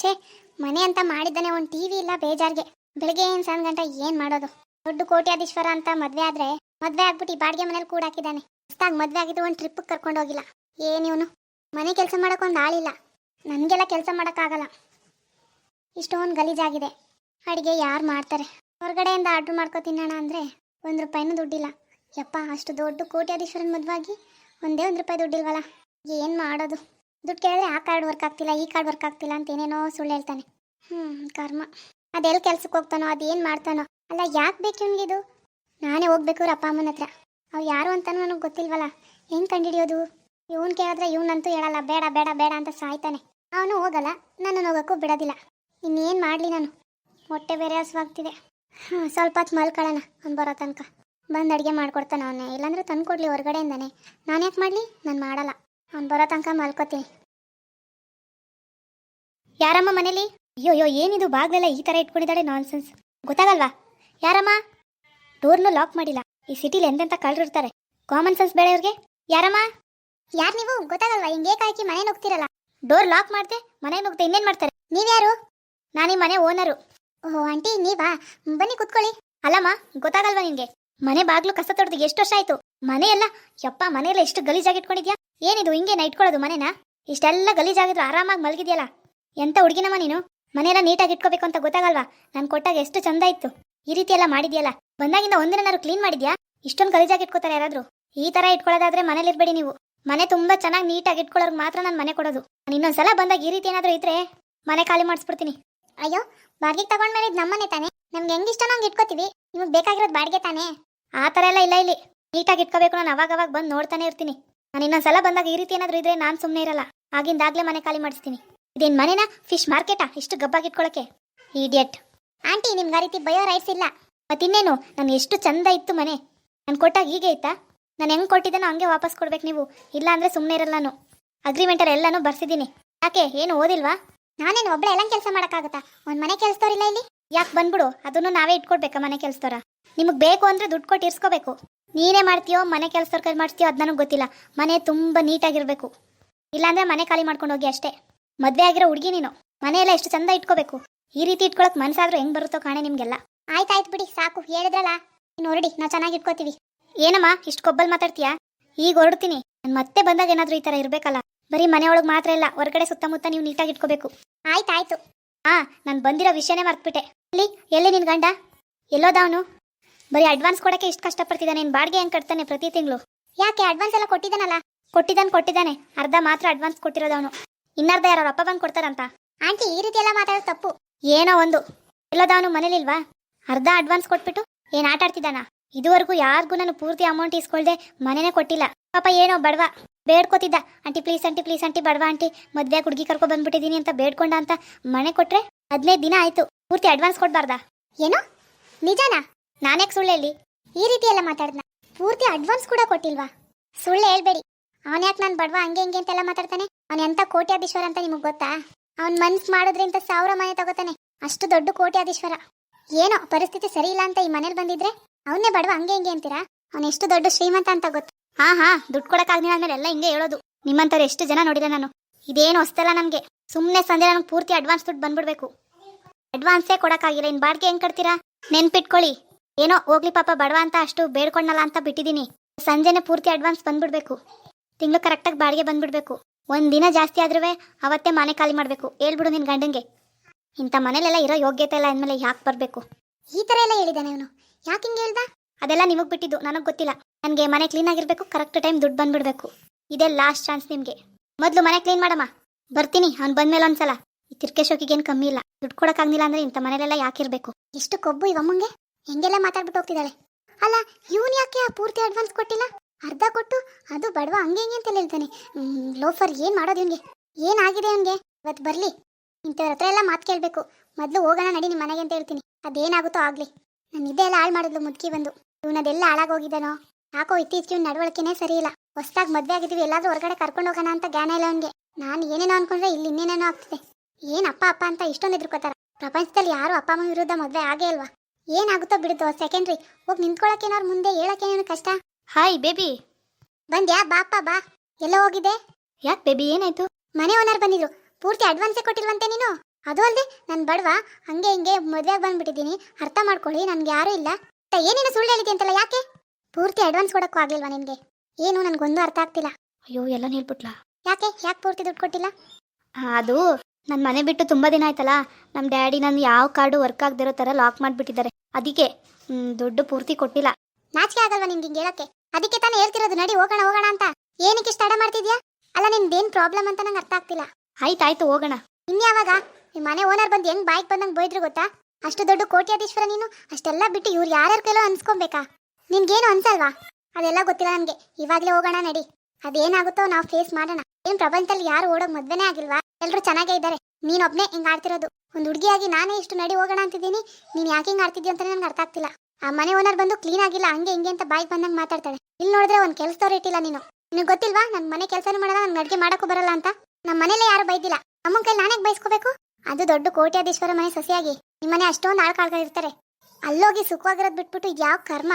ಛೇ ಮನೆ ಅಂತ ಮಾಡಿದ್ದಾನೆ ಒಂದು ಟಿವಿ ಇಲ್ಲ, ಬೇಜಾರ್ಗೆ. ಬೆಳಗ್ಗೆ ಏನು ಸಣ್ಣ ಗಂಟೆ ಏನು ಮಾಡೋದು? ದೊಡ್ಡ ಕೋಟ್ಯಾಧೀಶ್ವರ ಅಂತ ಮದುವೆ ಆದ್ರೆ, ಮದುವೆ ಆಗ್ಬಿಟ್ಟು ಈ ಬಾಡಿಗೆ ಮನೇಲಿ ಕೂಡ ಹಾಕಿದ್ದಾನೆ. ಹೊಸ್ದಾಗಿ ಮದುವೆ ಆಗಿದ್ದು ಒಂದು ಟ್ರಿಪ್ ಕರ್ಕೊಂಡು ಹೋಗಿಲ್ಲ. ಏನ್ ಇವನು? ಮನೆ ಕೆಲಸ ಮಾಡೋಕ್ಕೊಂದು ಆಳಿಲ್ಲ. ನನಗೆಲ್ಲ ಕೆಲಸ ಮಾಡೋಕ್ಕಾಗಲ್ಲ ಇಷ್ಟೊಂದು ಗಲೀಜಾಗಿದೆ. ಅಡುಗೆ ಯಾರು ಮಾಡ್ತಾರೆ? ಹೊರಗಡೆಯಿಂದ ಆರ್ಡ್ರ್ ಮಾಡ್ಕೊ ತಿನ್ನೋಣ ಅಂದರೆ ಒಂದು ರೂಪಾಯಿನೂ ದುಡ್ಡಿಲ್ಲ. ಯಪ್ಪ, ಅಷ್ಟು ದೊಡ್ಡ ಕೋಟ್ಯಾಧೀಶ್ವರನ ಮದುವಾಗಿ ಒಂದೇ ಒಂದು ರೂಪಾಯಿ ದುಡ್ಡಿಲ್ವಲ್ಲ ಏನು ಮಾಡೋದು? ದುಡ್ಡು ಕೇಳಿದ್ರೆ ಆ ಕಾರ್ಡ್ ವರ್ಕ್ ಆಗ್ತಿಲ್ಲ, ಈ ಕಾರ್ಡ್ ವರ್ಕ್ ಆಗ್ತಿಲ್ಲ ಅಂತ ಏನೇನೋ ಸುಳ್ಳು ಹೇಳ್ತಾನೆ. ಹ್ಞೂ ಕರ್ಮ. ಅದೆಲ್ಲಿ ಕೆಲ್ಸಕ್ಕೆ ಹೋಗ್ತಾನೋ ಅದೇನು ಮಾಡ್ತಾನೋ, ಅಲ್ಲ ಯಾಕೆ ಬೇಕು ಇವನಿಗಿದು ನಾನೇ ಹೋಗ್ಬೇಕು ಅವ್ರ ಅಪ್ಪ ಅಮ್ಮನ ಹತ್ರ. ಅವು ಯಾರು ಅಂತಾನೂ ನನಗೆ ಗೊತ್ತಿಲ್ವಲ್ಲ. ಹೆಂಗೆ ಕಂಡಿಡಿಯೋದು? ಇವನ್ ಕೇಳಿದ್ರೆ ಇವನಂತೂ ಹೇಳಲ್ಲ, ಬೇಡ ಬೇಡ ಬೇಡ ಅಂತ ಸಾಯ್ತಾನೆ. ಅವನು ಹೋಗಲ್ಲ ನನ್ನನ್ನು ಹೋಗೋಕ್ಕೂ ಬಿಡೋದಿಲ್ಲ. ಇನ್ನೇನು ಮಾಡಲಿ ನಾನು? ಹೊಟ್ಟೆ ಬೇರೆ ಹಸುವಾಗ್ತಿದೆ. ಹಾಂ, ಸ್ವಲ್ಪ ಹೊತ್ತು ಮಲ್ಕೊಳ್ಳೋಣ, ಅವ್ನು ಬರೋ ತನಕ. ಬಂದು ಅಡುಗೆ ಮಾಡ್ಕೊಡ್ತಾನೆ ಅವನೇ. ಇಲ್ಲಾಂದ್ರೆ ತಂದು ಕೊಡಲಿ ಹೊರಗಡೆಯಿಂದಾನೆ. ನಾನು ಯಾಕೆ ಮಾಡಲಿ? ನಾನು ಮಾಡಲ್ಲ. ಅವ್ನು ಬರೋ ತನಕ ಮಲ್ಕೋತೀನಿ. ಯಾರಮ್ಮ ಮನೇಲಿ? ಅಯ್ಯೋ ಅಯ್ಯೋ ಏನಿದು? ಬಾಗ್ಲೆಲ್ಲ ಈ ಥರ ಇಟ್ಕೊಂಡಿದ್ದಾಳೆ ನಾನ್ಸೆನ್ಸ್ ಗೊತ್ತಾಗಲ್ವಾ? ಯಾರಮ್ಮ? ಡೋರ್ನು ಲಾಕ್ ಮಾಡಿಲ್ಲ. ಈ ಸಿಟಿಲಿ ಎಂತೆಂಥ ಕಳ್ರು ಇರ್ತಾರೆ ಕಾಮನ್ ಸೆನ್ಸ್ ಬೇಡ ಇವ್ರಿಗೆ ಯಾರಮ್ಮ? ಯಾರು ನೀವು? ಗೊತ್ತಾಗಲ್ವಾ? ಹಿಂಗೆ ಕಾಯ್ಕಿ ಮನೆ ನುಗ್ತಿರಲ್ಲ ಡೋರ್ ಲಾಕ್ ಮಾಡ್ದೆ, ಮನೆ ನುಗ್ತೆ ಇನ್ನೇನು ಮಾಡ್ತಾರೆ? ನೀವ್ಯಾರು? ಈ ಮನೆ ಓನರು ಓಹ್, ಆಂಟಿ, ನೀವಾ? ಬನ್ನಿ ಕುತ್ಕೊಳ್ಳಿ. ಅಲ್ಲಮ್ಮ, ಗೊತ್ತಾಗಲ್ವಾ ನಿಮಗೆ ಮನೆ ಬಾಗ್ಲು ಕಸ ತೊಡ್ದು ಎಷ್ಟು ವರ್ಷ ಆಯ್ತು? ಮನೆಯೆಲ್ಲ, ಯಪ್ಪ, ಮನೆಯೆಲ್ಲ ಎಷ್ಟು ಗಲೀಜಾಗಿ ಇಟ್ಕೊಂಡಿದ್ಯಾ? ಏನಿದು ಹಿಂಗೆ ಇಟ್ಕೊಳ್ಳೋದು ಮನೇನ? ಇಷ್ಟೆಲ್ಲ ಗಲೀಜಾಗಿದ್ರು ಆರಾಮಾಗಿ ಮಲಗಿದ್ಯಲ್ಲ? ಎಂತ ಹುಡುಗಿನಮ್ಮ ನೀನು? ಮನೆಯೆಲ್ಲ ನೀಟಾಗಿ ಇಟ್ಕೋಬೇಕು ಅಂತ ಗೊತ್ತಾಗಲ್ವಾ? ನಾನು ಕೊಟ್ಟಾಗ ಎಷ್ಟು ಚಂದ ಇತ್ತು. ಈ ರೀತಿ ಎಲ್ಲ ಮಾಡಿದ್ಯಲ್ಲ? ಬಂದಾಗಿಂದ ಒಂದಿನಾರು ಕ್ಲೀನ್ ಮಾಡಿದ್ಯಾ? ಇಷ್ಟೊಂದು ಗಲೀಜಾಗಿ ಇಟ್ಕೋತಾರೆ ಯಾರಾದ್ರೂ? ಈ ತರ ಇಟ್ಕೊಳ್ಳೋದಾದ್ರೆ ಮನೇಲಿ ಇರ್ಬೇಡಿ ನೀವು. ಮನೆ ತುಂಬಾ ಚೆನ್ನಾಗಿ ನೀಟಾಗಿ ಇಟ್ಕೊಳ್ಳೋರ್ಗೆ ಮಾತ್ರ ನಾನು ಮನೆ ಕೊಡೋದು. ನಾನು ಇನ್ನೊಂದ್ಸಲ ಬಂದಾಗ ಈ ರೀತಿ ಏನಾದರೂ ಇದ್ರೆ ಮನೆ ಖಾಲಿ ಮಾಡಿಸ್ಬಿಡ್ತೀನಿ. ಅಯ್ಯೋ ಬಾಡಿಗೆ ತಗೊಂಡ್ಮೇಲೆ ಇದು ನಮ್ಮನೆ ತಾನೆ? ನಮ್ಗೆ ಹೆಂಗೆ ಇಷ್ಟ ನಂಗೆ ಇಟ್ಕೋತೀವಿ. ನಿಮಗೆ ಬೇಕಾಗಿರೋದು ಬಾಡಿಗೆ ತಾನೆ? ಆ ಥರ ಎಲ್ಲ ಇಲ್ಲ ಇಲ್ಲಿ. ನೀಟಾಗಿ ಇಟ್ಕೋಬೇಕು ನಾನು ಅವಾಗ ಬಂದು ನೋಡ್ತಾನೆ ಇರ್ತೀನಿ. ನಾನು ಇನ್ನೊಂದ್ಸಲ ಬಂದಾಗ ಈ ರೀತಿ ಏನಾದರೂ ಇದ್ರೆ ನಾನು ಸುಮ್ಮನೆ ಇರಲ್ಲ. ಆಗಿಂದಾಗ್ಲೇ ಮನೆ ಖಾಲಿ ಮಾಡಿಸ್ತೀನಿ. ಇದೇನು ಮನೆನಾ? ಫಿಶ್ ಮಾರ್ಕೆಟಾ? ಇಷ್ಟು ಗಬ್ಬಾಗಿ ಇಟ್ಕೊಳಕ್ಕೆ ಈಡಿಯಟ್ ಆಂಟಿ, ನಿಮ್ಗೆ ಆ ರೀತಿ ಬಯೋ ರೈಟ್ಸ್ ಇಲ್ಲ. ಮತ್ತಿನ್ನೇನು ನಾನು ಎಷ್ಟು ಚಂದ ಇತ್ತು ಮನೆ. ನಾನು ಕೊಟ್ಟಾಗ ಹೀಗೆ ಇತ್ತಾ ನಾನು ಹೆಂಗ್ ಕೊಟ್ಟಿದ್ದೇನೋ ಹಂಗೆ ವಾಪಸ್ ಕೊಡ್ಬೇಕು ನೀವು. ಇಲ್ಲ ಅಂದರೆ ಸುಮ್ಮನೆ ಇರಲ್ಲ ನಾನು. ಅಗ್ರಿಮೆಂಟಲ್ಲಿ ಎಲ್ಲನೂ ಬರ್ಸಿದ್ದೀನಿ. ಯಾಕೆ? ಏನು ಓದಿಲ್ವಾ? ನಾನೇನು ಒಬ್ಬಳೆ ಎಲ್ಲ ಕೆಲಸ ಮಾಡೋಕ್ಕಾಗತ್ತಾ? ಒಂದು ಮನೆ ಕೆಲಸದವ್ರಿಲ್ಲ ಇಲ್ಲಿ? ಯಾಕೆ ಬಂದ್ಬಿಡು? ಅದನ್ನು ನಾವೇ ಇಟ್ಕೊಡ್ಬೇಕಾ ಮನೆ ಕೆಲಸದವ್ರ? ನಿಮಗೆ ಬೇಕು ಅಂದರೆ ದುಡ್ಡು ಕೊಟ್ಟು ಇರ್ಸ್ಕೋಬೇಕು. ನೀನೇ ಮಾಡ್ತೀಯೋ, ಮನೆ ಕೆಲಸ ಕೈ ಮಾಡಿಸ್ತೀಯೋ ಅದು ಗೊತ್ತಿಲ್ಲ. ಮನೆ ತುಂಬಾ ನೀಟಾಗಿರ್ಬೇಕು. ಇಲ್ಲಾಂದ್ರೆ ಮನೆ ಖಾಲಿ ಮಾಡ್ಕೊಂಡು ಹೋಗಿ ಅಷ್ಟೇ. ಮದುವೆ ಆಗಿರೋ ಹುಡುಗಿ ನೀನು. ಮನೆಯೆಲ್ಲ ಎಷ್ಟು ಚಂದ ಇಟ್ಕೋಬೇಕು. ಈ ರೀತಿ ಇಟ್ಕೊಳಕ್ ಮನಸ್ಸಾದ್ರೂ ಹೆಂಗ್ ಬರುತ್ತೋ ಕಾಣೆ ನಿಮ್ಗೆಲ್ಲ. ಆಯ್ತಾಯ್ತು ಬಿಡಿ, ಸಾಕು. ಹೇಳಿದ್ರಲ್ಲ. ನೀನು ಹೊರಡಿ ನಾವು ಚೆನ್ನಾಗಿ ಇಟ್ಕೋತೀವಿ. ಏನಮ್ಮ, ಇಷ್ಟು ಕೊಬ್ಬಲ್ ಮಾತಾಡ್ತೀಯಾ? ಈಗ ಹೊರಡ್ತೀನಿ. ನಾನು ಮತ್ತೆ ಬಂದಾಗ ಏನಾದ್ರೂ ಈ ತರ ಇರಬೇಕಲ್ಲ. ಬರೀ ಮನೆ ಮಾತ್ರ ಇಲ್ಲ, ಹೊರಗಡೆ ಸುತ್ತಮುತ್ತ ನೀವು ನೀಟಾಗಿ ಇಟ್ಕೋಬೇಕು. ಆಯ್ತಾಯ್ತು. ಹಾ ನಾನು ಬಂದಿರೋ ವಿಷಯನೇ ಮರ್ತ್ಬಿಟ್ಟೆ. ಇಲ್ಲಿ, ಎಲ್ಲಿ ನಿನ್ ಗಂಡ? ಎಲ್ಲೋದವನು ಬರೀ ಅಡ್ವಾನ್ಸ್ ಕೊಡಕ್ಕೆ ಇಷ್ಟು ಕಷ್ಟಪಡ್ತಿದ್ದಾನೆ ನಿನ್ ಬಾಡಿಗೆ ಹೆಂಗ್ ಕಟ್ತಾನೆ ಪ್ರತಿ ತಿಂಗಳು? ಯಾಕೆ ಅಡ್ವಾನ್ಸ್ ಎಲ್ಲ ಕೊಟ್ಟಿದ್ದಾನಲ್ಲ? ಕೊಟ್ಟಿದ್ದಾನೆ ಕೊಟ್ಟಿದ್ದಾನೆ. ಅರ್ಧ ಮಾತ್ರ ಅಡ್ವಾನ್ಸ್ ಕೊಟ್ಟಿರೋದವನು ಇನ್ನರ್ಧ ಯಾರು ಅಪ್ಪ ಬಂದು ಕೊಡ್ತಾರಂತ. ಆಂಟಿ, ಈ ರೀತಿ ಎಲ್ಲ ಮಾತಾಡೋದು ತಪ್ಪು. ಏನೋ ಒಂದು. ಎಲ್ಲೋದವನು ಮನೇಲಿಲ್ವಾ? ಅರ್ಧ ಅಡ್ವಾನ್ಸ್ ಕೊಟ್ಬಿಟ್ಟು ಏನ್ ಆಟ ಇದುವರೆಗೂ ಯಾರಿಗೂ ನಾನು ಪೂರ್ತಿ ಅಮೌಂಟ್ ಇಸ್ಕೊಳ್ದೆ ಮನೆನೇ ಕೊಟ್ಟಿಲ್ಲ. ಪಾಪ ಏನೋ ಬಡವ. ಬೇಡ್ಕೋತಿದ್ದ. Aunty please aunty please aunty, ಬಡವ ಆಂಟಿ ಮದ್ವೆ ಹುಡುಗಿ ಕರ್ಕೊ ಬಂದ್ಬಿಟ್ಟಿದ್ದೀನಿ ಅಂತ ಬೇಡ್ಕೊಂಡ ಅಂತ ಮನೆ ಕೊಟ್ರೆ ಹದಿನೈದು ದಿನ ಆಯ್ತು. ಪೂರ್ತಿ ಅಡ್ವಾನ್ಸ್ ಕೊಡ್ಬಾರ್ದಾ? ಏನೋ? ನಿಜಾನಾ? ನಾನ್ಯಾಕೆ ಸುಳ್ಳು ಹೇಳಿ ಈ ರೀತಿ ಎಲ್ಲ ಮಾತಾಡ್ದ ಪೂರ್ತಿ ಅಡ್ವಾನ್ಸ್ ಕೂಡ ಕೊಟ್ಟಿಲ್ವಾ? ಸುಳ್ಳು ಹೇಳ್ಬೇಡಿ. ಅವನ್ ಯಾಕೆ ನಾನು ಬಡವ, ಹಂಗೆ ಹಿಂಗೆ ಅಂತೆಲ್ಲ ಮಾತಾಡ್ತಾನೆ? ಅವನ್ ಎಂತ ಕೋಟ್ಯಾಧೀಶ್ವರ ಅಂತ ನಿಮಗೆ ಗೊತ್ತಾ? ಅವನ್ ಮನ್ಸ್ ಮಾಡೋದ್ರಿಂದ ಸಾವಿರ ಮನೆ ತಗೋತಾನೆ. ಅಷ್ಟು ದೊಡ್ಡ ಕೋಟ್ಯಾಧೀಶ್ವರ. ಏನೋ, ಪರಿಸ್ಥಿತಿ ಸರಿ ಇಲ್ಲ ಅಂತ ಈ ಮನೇಲಿ ಬಂದಿದ್ರೆ? ಅವನ್ನೇ ಬಡವ, ಹಂಗೆ ಹಿಂಗೆ ಅಂತೀರಾ? ಅವನ್ ಎಷ್ಟು ದೊಡ್ಡ ಶ್ರೀಮಂತ ಅಂತ ಗೊತ್ತು. ಹಾ ಹಾ, ದುಡ್ಡು ಕೊಡಕ್ಕಾಗ್ಲಿಲ್ಲ ಅಂದ್ರೆ ಎಲ್ಲ ಹಿಂಗೆ ಹೇಳೋದು. ನಿಮ್ಮಂತವ್ರು ಎಷ್ಟು ಜನ ನೋಡಿದೆ ನಾನು? ಇದೇನು ಹೊಸ್ತಲ್ಲ ನಮಗೆ. ಸುಮ್ಮನೆ ಸಂಜೆ ನನಗೆ ಪೂರ್ತಿ ಅಡ್ವಾನ್ಸ್ ದುಡ್ಡು ಬಂದ್ಬಿಡ್ಬೇಕು. ಅಡ್ವಾನ್ಸೇ ಕೊಡಕ್ಕಾಗಿಲ್ಲ. ಇನ್ ಬಾಡಿಗೆ ಹೆಂಗ್ ಕಟ್ತೀರಾ? ನೆನ್ಪಿಟ್ಕೊಳ್ಳಿ. ಏನೋ ಹೋಗ್ಲಿ ಪಾಪ, ಬಡವ ಅಂತ ಅಷ್ಟು ಬೇಡ್ಕೊಂಡಲ್ಲ ಅಂತ ಬಿಟ್ಟಿದ್ದೀನಿ ಸಂಜೆನೆ ಪೂರ್ತಿ ಅಡ್ವಾನ್ಸ್ ಬಂದ್ಬಿಡ್ಬೇಕು. ತಿಂಗಳು ಕರೆಕ್ಟಾಗಿ ಬಾಡಿಗೆ ಬಂದ್ಬಿಡ್ಬೇಕು. ಒಂದ್ ದಿನ ಜಾಸ್ತಿ ಆದ್ರೂ ಅವತ್ತೇ ಮನೆ ಖಾಲಿ ಮಾಡಬೇಕು. ಹೇಳ್ಬಿಡು ನಿನ್ ಗಂಡಂಗೆ ಇಂಥ ಮನೇಲೆಲ್ಲ ಇರೋ ಯೋಗ್ಯತೆ ಇಲ್ಲ ಅಂದಮೇಲೆ ಯಾಕೆ ಬರಬೇಕು? ಈ ಥರ ಎಲ್ಲ ಹೇಳಿದಾನೆ ಅವನು. ಯಾಕೆ ಹಿಂಗೆ ಹೇಳ್ದ? ಅದೆಲ್ಲ ನಿಮಗೆ ಬಿಟ್ಟಿದ್ದು, ನನಗೆ ಗೊತ್ತಿಲ್ಲ. ನನಗೆ ಮನೆ ಕ್ಲೀನ್ ಆಗಿರಬೇಕು ಕರೆಕ್ಟ್ ಟೈಮ್ ದುಡ್ಡು ಬಂದ್ಬಿಡ್ಬೇಕು. ಇದೇ ಲಾಸ್ಟ್ ಚಾನ್ಸ್ ನಿಮಗೆ. ಮೊದಲು ಮನೆ ಕ್ಲೀನ್ ಮಾಡಮ್ಮ. ಬರ್ತೀನಿ, ಅವ್ನು ಬಂದ್ಮೇಲೆ ಒಂದ್ಸಲ. ಈ ತಿರ್ಕೆ ಏನು ಕಮ್ಮಿ ಇಲ್ಲ. ದುಡ್ಡು ಕೊಡಕ್ಕಾಗ್ಲಿಲ್ಲ ಅಂದ್ರೆ ಇಂಥ ಮನೇಲೆಲ್ಲ ಯಾಕಿರ್ಬೇಕು ಇಷ್ಟು ಕೊಬ್ಬು ಇವಮ್ಮಂಗೆ ಹೆಂಗೆಲ್ಲ ಮಾತಾಡ್ಬಿಟ್ಟು ಹೋಗ್ತಿದ್ದಾಳೆ. ಅಲ್ಲ, ಇವನ್ ಯಾಕೆ ಆ ಪೂರ್ತಿ ಅಡ್ವಾನ್ಸ್ ಕೊಟ್ಟಿಲ್ಲ? ಅರ್ಧ ಕೊಟ್ಟು ಅದು ಬಡವ ಹಂಗೆ ಹಿಂಗೆ ಅಂತ ಹೇಳ್ತಾನೆ. ಲೋಫರ್ ಏನು ಮಾಡೋದು ಹಿಂಗೆ ಏನಾಗಿದೆ ಅವನಿಗೆ? ಇವತ್ತು ಬರಲಿ. ಇಂಥವ್ರ ಹತ್ರ ಎಲ್ಲ ಮಾತು ಕೇಳಬೇಕು. ಮೊದಲು ಹೋಗೋಣ ನಡಿ ನಿಮ್ಮ ಮನೆಗೆ ಅಂತ ಹೇಳ್ತೀನಿ. ಅದೇನಾಗುತ್ತೋ ಆಗಲಿ. ನಾನು ನಿದ್ದೆ ಎಲ್ಲ ಹಾಳು ಮಾಡಿದ್ಲು ಮುದುಕಿ ಬಂದು. ಇವನದೆಲ್ಲ ಹಾಳಾಗೋಗಿದ್ದಾನೋ ಯಾಕೋ ಇತ್ತೀಚೆಗೆ ಇವ್ನ ನಡವಳಿಕೆನೇ ಸರಿ ಇಲ್ಲ. ಹೊಸ್ದಾಗಿ ಮದುವೆ ಆಗಿದ್ದೀವಿ, ಎಲ್ಲಾದರೂ ಹೊರಗಡೆ ಕರ್ಕೊಂಡು ಹೋಗೋಣ ಅಂತ ಜ್ಞಾನ ಇಲ್ಲ ಅವನಿಗೆ. ನಾನು ಏನೇನೋ ಅನ್ಕೊಂಡ್ರೆ ಇಲ್ಲಿ ಇನ್ನೇನೇನೋ ಆಗ್ತಿದೆ. ಏನು ಅಪ್ಪ ಅಪ್ಪ ಅಂತ ಇಷ್ಟೊಂದು ಎದುರ್ಕೋತಾರ? ಪ್ರಪಂಚದಲ್ಲಿ ಯಾರು ಅಪ್ಪ, ಅಮ್ಮ ವಿರುದ್ಧ ಮದುವೆ ಆಗೇ ಅಲ್ವಾ ಏನಾಗುತ್ತೋ ಬಿಡುತ್ತೋ ಸೆಕೆಂಡ್ರಿ ಹೋಗಿ ನಿಂತ್ಕೊಳಕ್ಕೇನಾರು ಮುಂದೆ ಹೇಳಕ್ಕೇನೇನು ಕಷ್ಟ? Hi baby. ಬಂದ್ಯಾ? ಬಾಪ್ಪ ಬಾ. ಎಲ್ಲ ಹೋಗಿದೆ ಯಾಕೆ ಬೇಬಿ ಏನಾಯ್ತು? ಮನೆ ಓನರ್ ಬಂದಿದ್ರು. ಪೂರ್ತಿ ಅಡ್ವಾನ್ಸೇ ಕೊಟ್ಟಿಲ್ವಂತೆ ನೀನು? ಅದು ಅಲ್ಲದೆ ನಾನು ಬಡವ ಹಂಗೆ ಹಿಂಗೆ ಮದುವೆಗೆ ಬಂದ್ಬಿಟ್ಟಿದ್ದೀನಿ. ಅರ್ಥ ಮಾಡ್ಕೊಳ್ಳಿ ನನಗೆ ಯಾರೂ ಇಲ್ಲ. ಏನೇನೋ ಸುಳ್ಳು ಹೇಳಿದೆ ಅಂತಲ್ಲ ಯಾಕೆ? ಪೂರ್ತಿ ಅಡ್ವಾನ್ಸ್ ಕೊಡೋಕ್ಕೂ ಆಗಿಲ್ವಾ ನಿನಗೆ? ಏನು ನನಗೊಂದು ಅರ್ಥ ಆಗ್ತಿಲ್ಲ. ಅಯ್ಯೋ ಎಲ್ಲ ಹೇಳ್ಬಿಟ್ಲಾ? ಯಾಕೆ? ಯಾಕೆ ಪೂರ್ತಿ ದುಡ್ಡು ಕೊಟ್ಟಿಲ್ಲ? ಅದು ನನ್ನ ಮನೆ ಬಿಟ್ಟು ತುಂಬ ದಿನ ಆಯ್ತಲ್ಲ ನಮ್ಮ ಡ್ಯಾಡಿ ನನ್ನ ಯಾವ ಕಾರ್ಡು ವರ್ಕ್ ಆಗದಿರೋ ಥರ ಲಾಕ್ ಮಾಡಿಬಿಟ್ಟಿದ್ದಾರೆ. ಅದಕ್ಕೆ ದುಡ್ಡು ಪೂರ್ತಿ ಕೊಟ್ಟಿಲ್ಲ. ನಾಚಿಕೆ ಆಗಲ್ವಾ ನಿನ್ಗೆ ಹಿಂಗೆ ಹೇಳಕ್ಕೆ? ಅದಕ್ಕೆ ತಾನೇ ಹೇಳ್ತಿರೋದು ನಡಿ ಹೋಗೋಣ ಹೋಗೋಣ ಅಂತ. ಏನಕ್ಕೆ ಇಷ್ಟ ಮಾಡ್ತಿದ್ಯಾ? ಅಲ್ಲ ನಿಮ್ದೇನ್ ಪ್ರಾಬ್ಲಮ್ ಅಂತ ನಂಗೆ ಅರ್ಥ ಆಗ್ತಿಲ್ಲ. ಆಯ್ತಾಯ್ತು ಹೋಗೋಣ. ಇನ್ಯಾವಾಗ ನಿಮ್ಮ ಮನೆ ಓನರ್ ಬಂದು ಹೆಂಗ್ ಬಾಯ್ಗೆ ಬಂದಂಗೆ ಬೈದ್ರು ಗೊತ್ತಾ? ಅಷ್ಟು ದೊಡ್ಡ ಕೋಟ್ಯಾಧೀಶ್ವರ ನೀನು? ಅಷ್ಟೆಲ್ಲ ಬಿಟ್ಟು ಇವ್ರು ಯಾರ್ಯಾರ ಕೈಲೋ ಅನ್ಸ್ಕೊಬೇಕಾ? ನಿನ್ಗೇನು ಅನ್ಸಲ್ವಾ? ಅದೆಲ್ಲ ಗೊತ್ತಿಲ್ಲ ನನಗೆ. ಇವಾಗ್ಲೇ ಹೋಗೋಣ ನಡಿ. ಅದೇನಾಗುತ್ತೋ ನಾವು ಫೇಸ್ ಮಾಡೋಣ. ಏನ್ ಪ್ರಪಂಚದಲ್ಲಿ ಯಾರು ಓಡೋಕ್ ಮದ್ವೆನೇ ಆಗಿಲ್ವಾ? ಎಲ್ರು ಚೆನ್ನಾಗೇ ಇದ್ದಾರೆ. ನೀನೊಬ್ನೇ ಹಿಂಗ್ ಆಡ್ತಿರೋದು. ಒಂದ್ ಹುಡುಗಿಯಾಗಿ ನಾನೇ ಇಷ್ಟು ನಡಿ ಹೋಗೋಣ ಅಂತಿದ್ದೀನಿ. ನೀನ್ ಯಾಕೆ ಹಿಂಗ್ ಆಡ್ತಿದ್ಯ ಅಂತ ನನ್ಗೆ ಅರ್ಥ ಆಗ್ತಿಲ್ಲ. ಆ ಮನೆ ಓನರ್ ಬಂದು ಕ್ಲೀನ್ ಆಗಿಲ್ಲ, ಹಂಗೆ ಹಿಂಗೆ ಅಂತ ಬಾಯ್ ಬಂದಂಗ್ ಮಾತಾಡ್ತಾಳೆ. ಇಲ್ಲಿ ನೋಡಿದ್ರೆ ಒಂದ್ ಕೆಲ್ಸದವ್ರು ಇಟ್ಟಿಲ್ಲ ನೀನು. ನಿನಗೆ ಗೊತ್ತಿಲ್ವಾ? ನನ್ ಮನೆ ಕೆಲಸನೂ ಮಾಡಲ್ಲ, ನನ್ ಅಡ್ಗೆ ಮಾಡಕ್ಕೂ ಬರಲ್ಲ ಅಂತ. ನಮ್ಮ ಮನೇಲೆ ಯಾರು ಬೈದಿಲ್ಲ. ಅಮ್ಮನ ಕೈ ನಾನೇ ಬೈಸ್ಕೋಬೇಕು? ಅದು ದೊಡ್ಡ ಕೋಟ್ಯಾಧೀಶ್ವರ ಮನೆ ಸೊಸೆಯಾಗಿ. ನಿಮ್ಮನೆ ಅಷ್ಟೊಂದು ಆಳ್ಕಾಳ್ಗಳು ಇರ್ತಾರೆ. ಅಲ್ಲೋಗಿ ಸುಖವಾಗಿರೋದ್ ಬಿಟ್ಬಿಟ್ಟು ಯಾವ ಕರ್ಮ?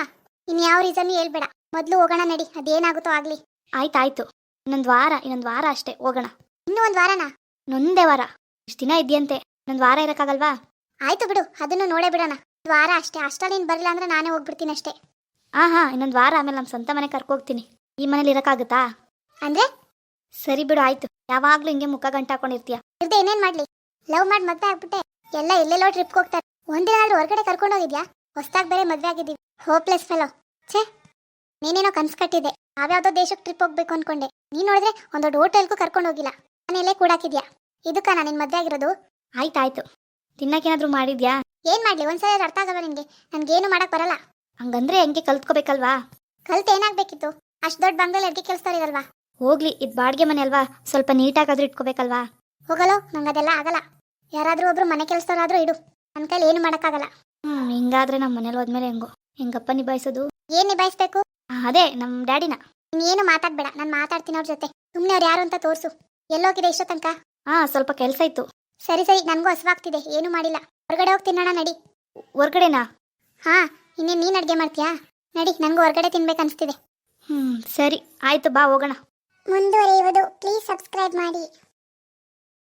ಇನ್ ಯಾವ ರೀಸನ್ ಹೇಳ್ಬೇಡ. ಮೊದ್ಲು ಹೋಗೋಣ ನಡಿ, ಅದೇನಾಗುತ್ತೋ ಆಗ್ಲಿ. ಆಯ್ತಾಯ್ತು. ಇನ್ನೊಂದು ವಾರ ಇನ್ನೊಂದು ವಾರ ಅಷ್ಟೇ ಹೋಗೋಣ. ಇನ್ನೂ ಒಂದ್ ವಾರನಾ? ನೊಂದೇ ವಾರ. ಇಷ್ಟು ದಿನ ಇದೆಯಂತೆ ಇನ್ನೊಂದು ವಾರ ಇರೋಕ್ಕಾಗಲ್ವಾ? ಆಯ್ತು ಬಿಡು ಅದನ್ನು ನೋಡೇ ಬಿಡೋಣ. ವಾರ ಅಷ್ಟೇ ಅಷ್ಟಲ್ಲಿ ನೀನ್ ಬರಲಿಲ್ಲ ಅಂದ್ರೆ ನಾನೇ ಹೋಗ್ಬಿಡ್ತೀನಿ ಅಷ್ಟೇ. ಹಾಂ ಹಾಂ ಇನ್ನೊಂದು ವಾರ ಆಮೇಲೆ ನಮ್ಮ ಸ್ವಂತ ಮನೆ ಕರ್ಕೋಗ್ತೀನಿ ಈ ಮನೇಲಿ ಇರೋಕ್ಕಾಗುತ್ತಾ? ಅಂದ್ರೆ? ಸರಿ ಬಿಡು ಆಯ್ತು. ಯಾವಾಗಲೂ ಹಿಂಗೆ ಮುಖ ಗಂಟು ಹಾಕೊಂಡಿರ್ತೀಯ. ಇರ್ದೆ ಏನೇನ್ ಮಾಡ್ಲಿ? ಲವ್ ಮಾಡಿ ಮದ್ವೆ ಆಗ್ಬಿಟ್ಟೆ. ಎಲ್ಲ ಎಲ್ಲೆಲ್ಲೋ ಟ್ರಿಪ್ ಹೋಗ್ತಾರೆ. ಒಂದಿನ ಆದ್ರೂ ಹೊರಗಡೆ ಕರ್ಕೊಂಡು ಹೋಗಿದ್ಯಾ? ಹೊಸ್ದಾಗ್ ಬೇರೆ ಮದ್ವೆ ಆಗಿದ್ದೀವಿ. ಹೋಪ್ಲೆಸ್ ಫೆಲೋ ಛೇ ನೀನೇನೋ ಕನ್ಸ್ ಕಟ್ಟಿದೆ ಯಾವ್ಯಾವ್ದೋ ದೇಶಕ್ಕೆ ಟ್ರಿಪ್ ಹೋಗ್ಬೇಕು ಅನ್ಕೊಂಡೆ. ನೀನ್ ನೋಡಿದ್ರೆ ಒಂದ್ ದೊಡ್ಡ ಹೋಟೆಲ್ಗೂ ಕರ್ಕೊಂಡು ಹೋಗಿಲ್ಲ. ಮನೆಯಲ್ಲೇ ಕೂಡಾಕಿದ್ಯಾ? ಇದಕ್ಕ ನಾನು ನಿನ್ ಮದ್ವೆ ಆಗಿರೋದು? ಆಯ್ತಾಯ್ತು. ತಿನ್ನಕ್ಕೇನಾದ್ರೂ ಮಾಡಿದ್ಯಾ? ಏನ್ ಮಾಡ್ಲಿ ಒಂದ್ಸಲ ಅರ್ಥ ಆಗಲ್ಲ ನಿನ್ಗೆ? ನನ್ಗೇನು ಮಾಡಕ್ ಬರಲ್ಲ. ಹಂಗಂದ್ರೆ ಹೆಂಗೆ ಕಲ್ತ್ಕೋಬೇಕಲ್ವಾ? ಕಲ್ತ್ ಏನಾಗ್ಬೇಕಿತ್ತು? ಅಷ್ಟ್ ದೊಡ್ಡ ಬಂಗಲ್ ಅಡ್ಗೆ ಕೆಲಸದವ್ರಿಗಲ್ವಾ ಹೋಗ್ಲಿ ಇದು ಬಾಡಿಗೆ ಮನೆ ಅಲ್ವಾ? ಸ್ವಲ್ಪ ನೀಟಾಗಾದ್ರೂ ಇಟ್ಕೋಬೇಕಲ್ವಾ? ಹೋಗಲೋ? ನಂಗೆ ಅದೆಲ್ಲ ಆಗಲ್ಲ. ಯಾರಾದ್ರೂ ಒಬ್ರು ಮನೆ ಕೆಲಸದವ್ರಾದ್ರೂ ಇಡು. ನನ್ ಕೈಲಿ ಏನು ಮಾಡಕ್ಕಾಗಲ್ಲ. ಹ್ಮ್ ಹಿಂಗಾದ್ರೆ ನಮ್ಮ ಮನೇಲಿ ಹೋದ್ಮೇಲೆ ಹೆಂಗೋ? ಹೆಂಗಪ್ಪ ನಿಭಾಯಿಸೋದು? ಏನ್ ನಿಭಾಯಿಸ್ಬೇಕು? ಅದೇ ನಮ್ಮ ಡ್ಯಾಡಿನ. ನೀನು ಮಾತಾಡ್ಬೇಡ ನಾನು ಮಾತಾಡ್ತೀನಿ ಅವ್ರ ಜೊತೆ. ಸುಮ್ಮನೆ ಅವ್ರು ಯಾರು ಅಂತ ತೋರಿಸು. ಎಲ್ಲೋಗಿದೆ ಇಷ್ಟೋ ತನಕ ಹಾ ಸ್ವಲ್ಪ ಕೆಲಸ ಇತ್ತು. ಸರಿ ಸರಿ ನನಗೂ ಹಸುವಾಗ್ತಿದೆ ಏನು ಮಾಡಿಲ್ಲ. ಹೊರಗಡೆ ಹೋಗಿ ತಿನ್ನೋಣ ನಡಿ. ಹೊರ್ಗಡೆನಾ? ಹಾ ಇನ್ನೇನು ನೀನು ಅಡುಗೆ ಮಾಡ್ತೀಯಾ? ನಡಿ ನನಗೂ ಹೊರಗಡೆ ತಿನ್ಬೇಕನ್ಸ್ತಿದೆ ಹ್ಞೂ ಸರಿ ಆಯ್ತು ಬಾ ಹೋಗೋಣ. ಮುಂದುವರಿಯುವುದು ಪ್ಲೀಸ್ ಸಬ್ಸ್ಕ್ರೈಬ್ ಮಾಡಿ.